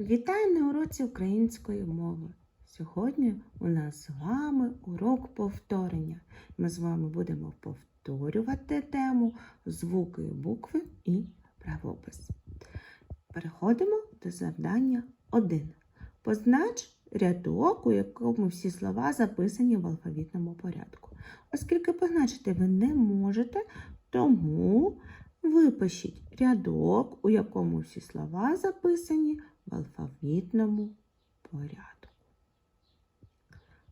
Вітаю на уроці української мови. Сьогодні у нас з вами урок повторення. Ми з вами будемо повторювати тему звуки букви і правопис. Переходимо до завдання 1. Познач рядок, у якому всі слова записані в алфавітному порядку. Оскільки позначити ви не можете, тому випишіть рядок, у якому всі слова записані в алфавітному порядку.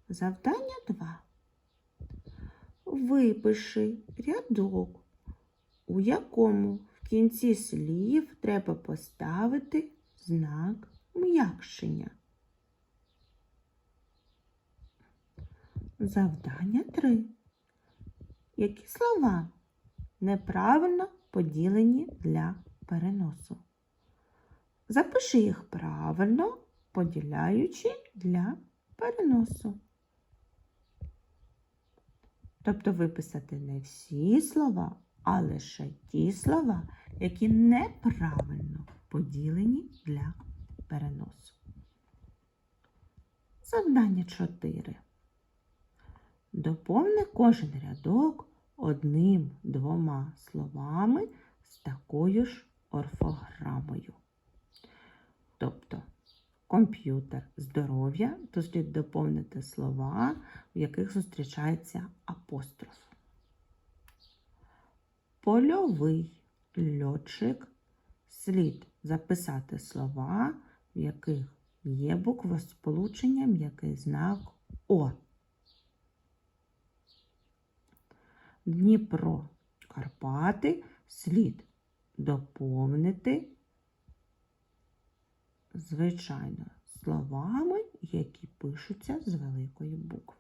Завдання 2. Випиши рядок, у якому в кінці слів треба поставити знак м'якшення. Завдання 3. Які слова неправильно поділені для переносу? Запиши їх правильно, поділяючи для переносу. Тобто виписати не всі слова, а лише ті слова, які неправильно поділені для переносу. Завдання 4. Доповни кожен рядок одним-двома словами з такою ж орфограмою. Комп'ютер здоров'я, то слід доповнити слова, в яких зустрічається апостроф. Польовий льотчик слід записати слова, в яких є буквосполучення м'який знак О. Дніпро Карпати слід доповнити звичайно, словами, які пишуться з великої букви.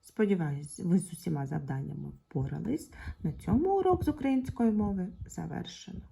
Сподіваюсь, ви з усіма завданнями впорались. На цьому урок з української мови завершено.